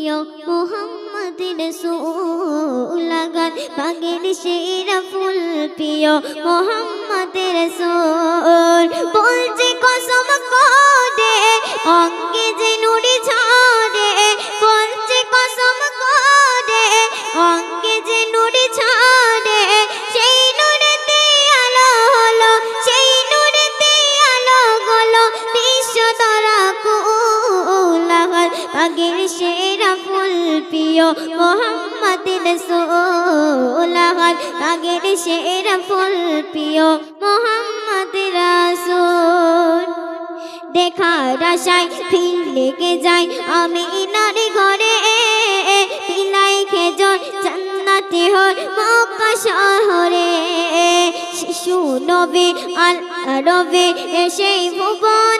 প্রিয় মোহাম্মদ রসুল গান পাগের সেরা ফুল প্রিয় মোহাম্মদ রসুল। বলছে কসম করে, অঙ্গে যে নুড়ি মোহাম্মদ রসুলাহার পাগের সেরা ফুল প্রিয় মোহাম্মদ রাসূল। দেখার আশায় ফিল লেগে যায় আমি নারী ঘরে। পিলাই খেজর জান্নাতে হয় মক্কা শহরে। শিশু নবে আল রবে সেই ভুবনে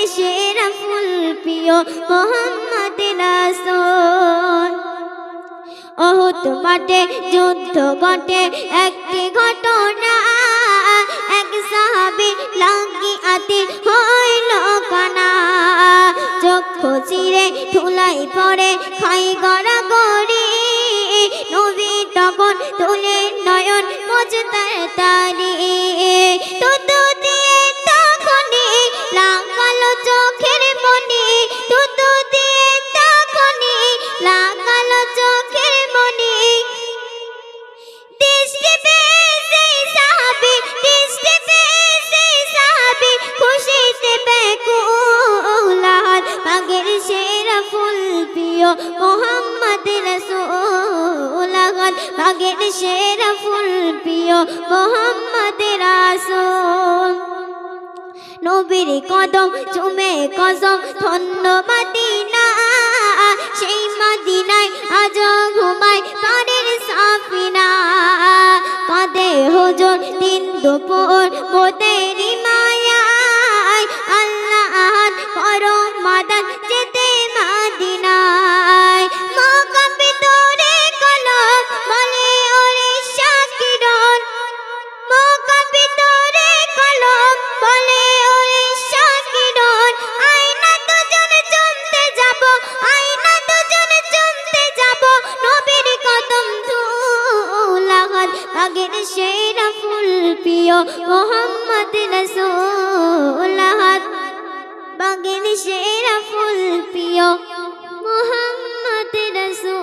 প্রিয় মোহাম্মদ রসুল। অহত মাঠে যুদ্ধ ঘটে, একটি ঘটনা এক সাহাবি লাগি আতে হইল কানা। চক্ষু চিরে ধুলাই পড়ে খাই গড়া গড়ি নবী তখন তুলে নয়ন মজতার তারি মোহাম্মদ রসুলাহাত পাগের সেরা ফুল প্রিয় মোহাম্মদ রাসূল। নবীর কদম, চুমে কসম, ধন্য মাদিনা, সেই মাদিনায় আজ ঘুমায় পানির সাফিনা। কাঁদে হুজুর দিন দুপুর মোদেরি মায়ায় আল্লাহ করম মাদান আগের সেরা ফুল প্রিয় মোহাম্মদ রসুলাহাত বাগের সেরা ফুল প্রিয় মোহাম্মদ রসুলাহাত